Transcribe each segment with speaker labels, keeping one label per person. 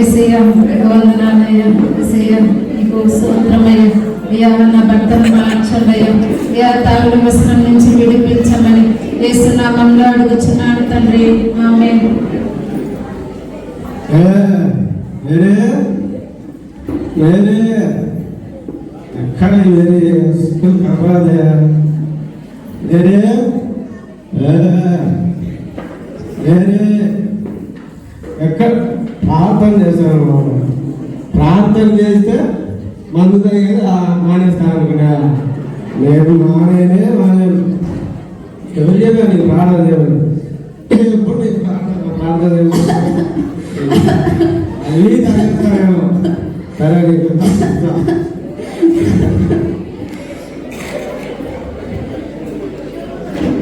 Speaker 1: ఎసయ్య వందనాలయ్య ఎసయ్య నీకు అయ్యా నా భర్తను అయ్యా తాగుడు వ్యసనం నుంచి విడిపించమని ఏసునామంలో అడుగుచున్నాను తండ్రి ఆమె
Speaker 2: ఎక్కడ వేరే స్కూల్ వేరే వేరే ఎక్కడ ప్రార్థన చేశాను మనం ప్రార్థన చేస్తే మందు తగ్గేది మానేస్తాను అనుకున్నా లేదు మానేనే మానేను. ఎవరు చెప్పారు నీకు ప్రార్థన చేయమని? ఎప్పుడు నీకు ప్రార్థన ప్రార్థన చేయమని? అవి తగ్గిస్తారేమో సరే నీకు తగ్గిస్తా.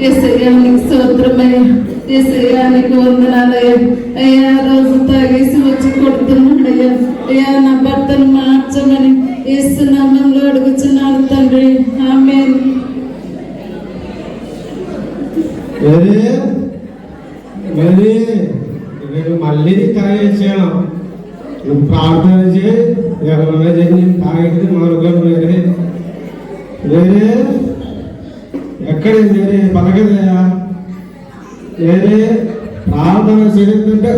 Speaker 1: ఎసయ్యా నీకు సూత్రమయ్య ఎసయ్యా నీకు వందనాలయ్య అయ్యా. రోజు తాగేసి వచ్చి కొడుతున్నాడయ్యా. అయ్యా నా భర్తను మార్చమని ఏసునామంలో అడుగుచున్నాను తండ్రి. ఆమె
Speaker 2: మళ్ళీ తాగేసాను నువ్వు ప్రార్థన చేయి. ఎవరైనా చేసి తాగేది మరొకరు వేరే వేరే ఎక్కడ వేరే పలకదయా ఏదే ప్రార్థన చేస్తుంటే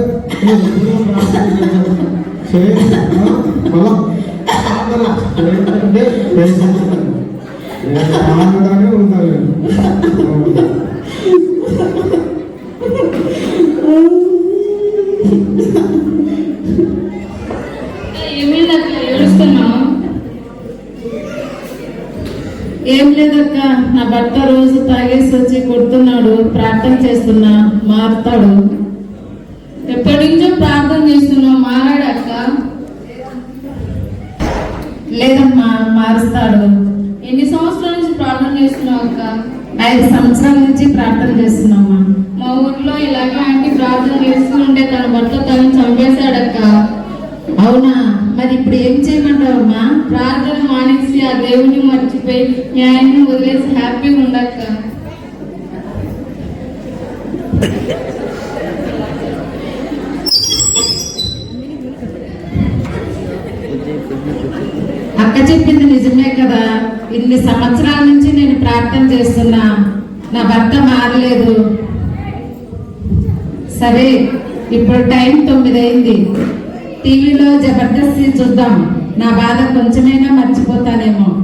Speaker 2: ప్రార్థన చేయను. చేయి చేస్తుంటే ప్రార్థనగానే
Speaker 1: ఏం లేదక్క నా భర్త కొడుతున్నాడు ప్రార్థన చేస్తున్నా మారుతాడు.
Speaker 3: ఎప్పటి నుంచో ప్రార్థన చేస్తున్నావు మారాడక్క
Speaker 1: లేదమ్మా మారుస్తాడు.
Speaker 3: ఎన్ని సంవత్సరాల నుంచి ప్రార్థన చేస్తున్నావు అక్క?
Speaker 1: ఐదు సంవత్సరాల నుంచి ప్రార్థన చేస్తున్నామ్మా
Speaker 3: మా ఊర్లో ఇలాగే ఆంటీ ప్రార్థన చేస్తూ ఉంటే తన భర్త తను చంపేశాడక్క
Speaker 1: అవునా? మరి ఇప్పుడు ఏం చేయమంటావమ్మా
Speaker 3: ప్రార్థన మానేసి ఆ దేవుని మర్చిపోయి న్యాయాన్ని వదిలేసి హ్యాపీగా ఉండక్క
Speaker 1: అక్క చెప్పింది నిజమే కదా. ఇన్ని సంవత్సరాల నుంచి నేను ప్రార్థన చేస్తున్నా. నా భర్త మారలేదు. సరే ఇప్పుడు టైం తొమ్మిది అయింది టీవీలో జబర్దస్త్ చూద్దాం. నా బాధ కొంచెమైనా మర్చిపోతానేమో.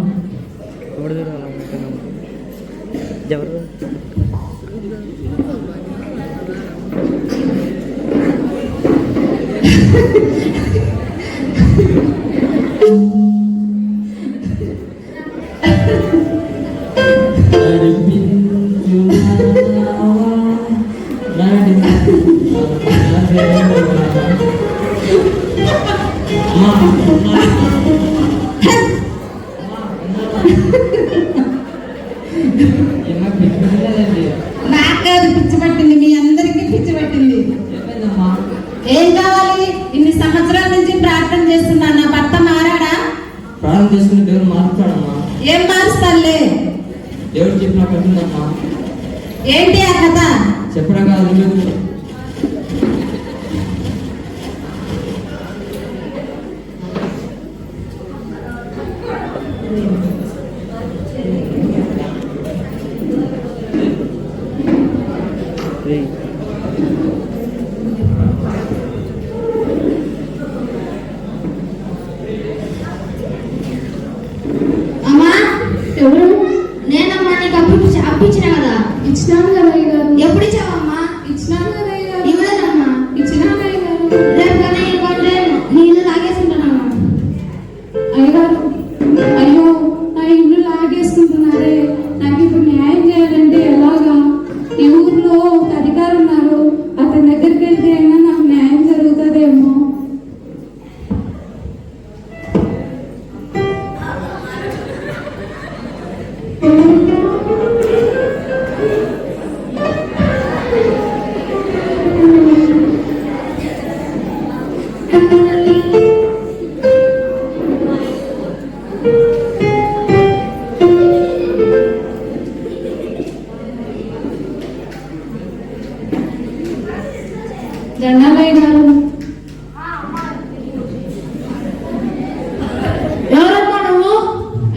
Speaker 1: ఏం కావాలి? ఇన్ని సంవత్సరాల నుంచి ప్రార్థన చేస్తున్నా. నా భర్త మారాడా?
Speaker 4: ప్రారంభం చేసుకుని దేవుడు మారుతాడమ్మా.
Speaker 1: ఏం మారుస్తానులే?
Speaker 4: దేవుడు చెప్పిన పట్టిందమ్మా
Speaker 1: ఏంటి ఆ కథ?
Speaker 4: చెప్పడం కాదు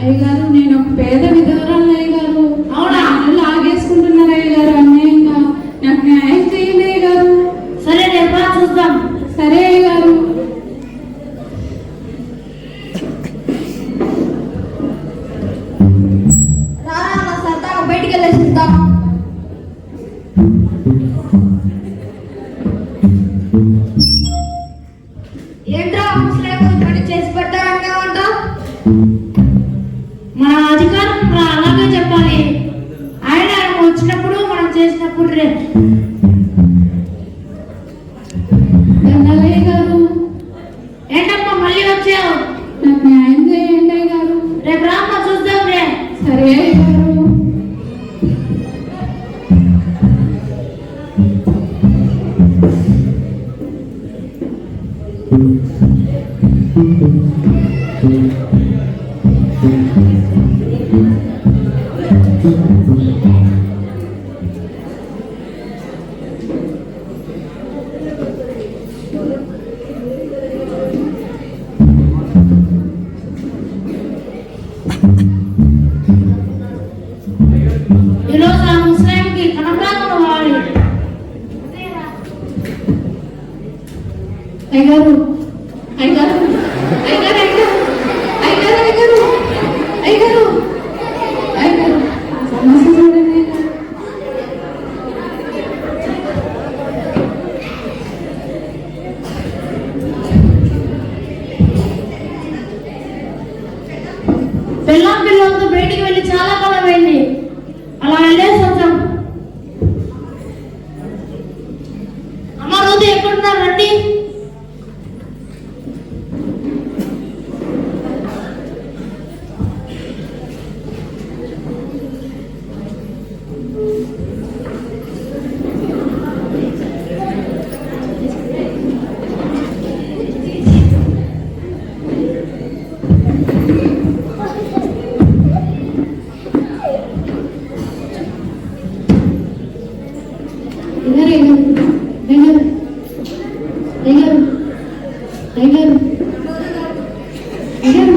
Speaker 3: అయ్యగారు
Speaker 5: నేను ఒక
Speaker 3: పేద విధవరాలు అయ్యగారు.
Speaker 5: అవునా?
Speaker 3: లాగేసుకుంటున్నారు అయ్యగారు అన్యాయంగా నాకు న్యాయం
Speaker 5: చేయండి
Speaker 3: అయ్యగారు. సరే రేపా చూద్దాం. సరే అయ్యగారు.
Speaker 5: రారా సరదాగా బయటికి వెళ్ళేసి
Speaker 3: అయ్యగారు అయ్యగారు అయ్యగారు అయ్యగారు అయ్యగారు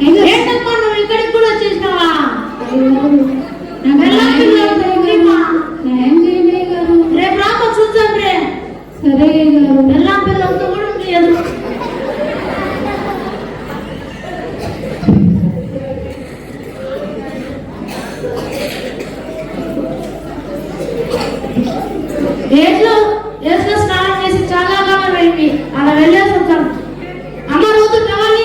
Speaker 3: అయ్యగారు
Speaker 5: ఏంటమ్మా నువ్వు ఇక్కడికి కూడా వచ్చేసినావా
Speaker 3: అయ్యగారు నాకు
Speaker 5: వెళ్ళా పిల్లలు, వెళ్ళిమా.
Speaker 3: న్యాయం చేయండి అయ్యగారు
Speaker 5: రేపు రాక చూద్దాం రే
Speaker 3: సరే అయ్యగారు
Speaker 5: పిల్లం పిల్లలతో కూడా లేదు ఏట్లో ఏట్లో స్నానం చేసి చాలా కాలం అయింది అలా వెళ్ళేసి వచ్చాం అమ్మ రోజు కావాలి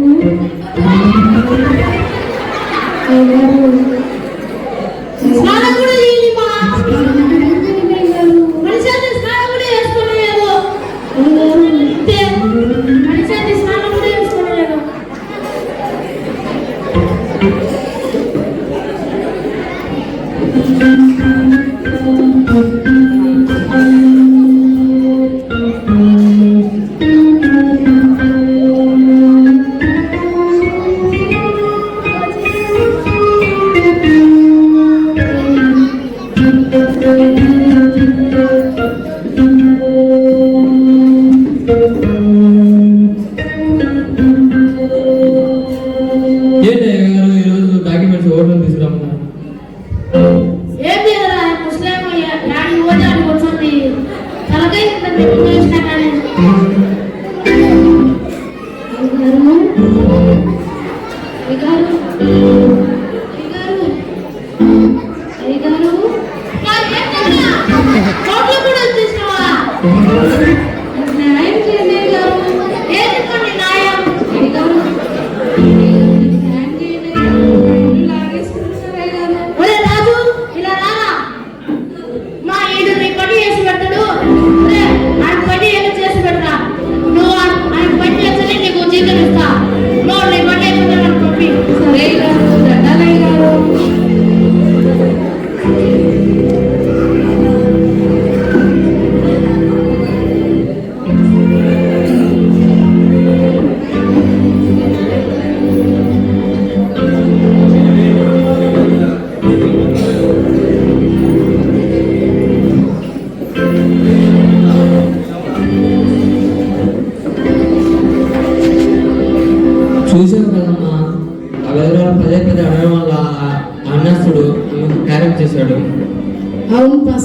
Speaker 4: Thank
Speaker 1: you.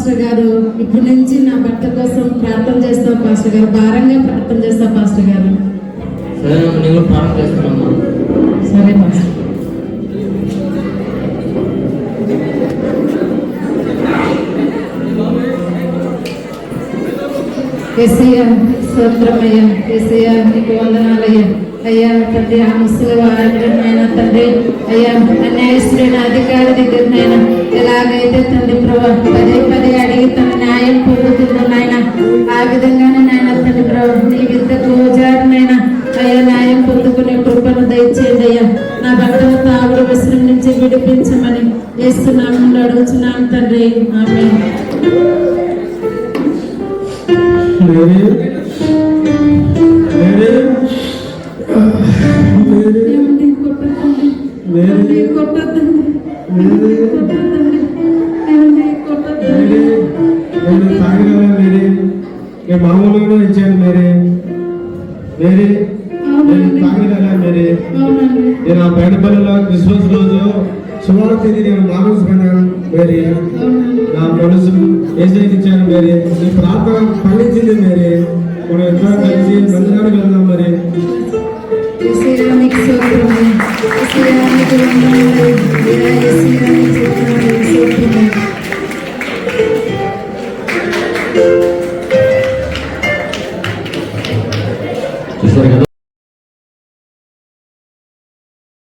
Speaker 1: పాస్టర్ గారు ఇప్పటి నుంచి నా భర్త కోసం ప్రార్థన చేస్తాం పాస్టర్ గారు. భారంగా ప్రార్థన చేస్తాం పాస్టర్ గారు.
Speaker 4: సరే
Speaker 1: పాస్టర్. నీకు అయ్యా తండ్రి ఆ ముసలి తండ్రి. అయ్యా అన్యాయస్తుడైన అధికారి దగ్గరనైనా ఎలాగైతే తండ్రి
Speaker 2: ప్రభావం నేను మామూలుగా ఇచ్చాను మేరే. మేరే. నేను తాగినా మేరే. నేను ఆ బయట పల్లెలో క్రిస్మస్ రోజు సుమారు తిరిగి నేను మామూలు పోయినాను
Speaker 1: మేరీ.
Speaker 2: నా మనసు ఏసైకి ఇచ్చాను మేరీ. ఈ ప్రార్థన
Speaker 1: ఫలించి Yes, you.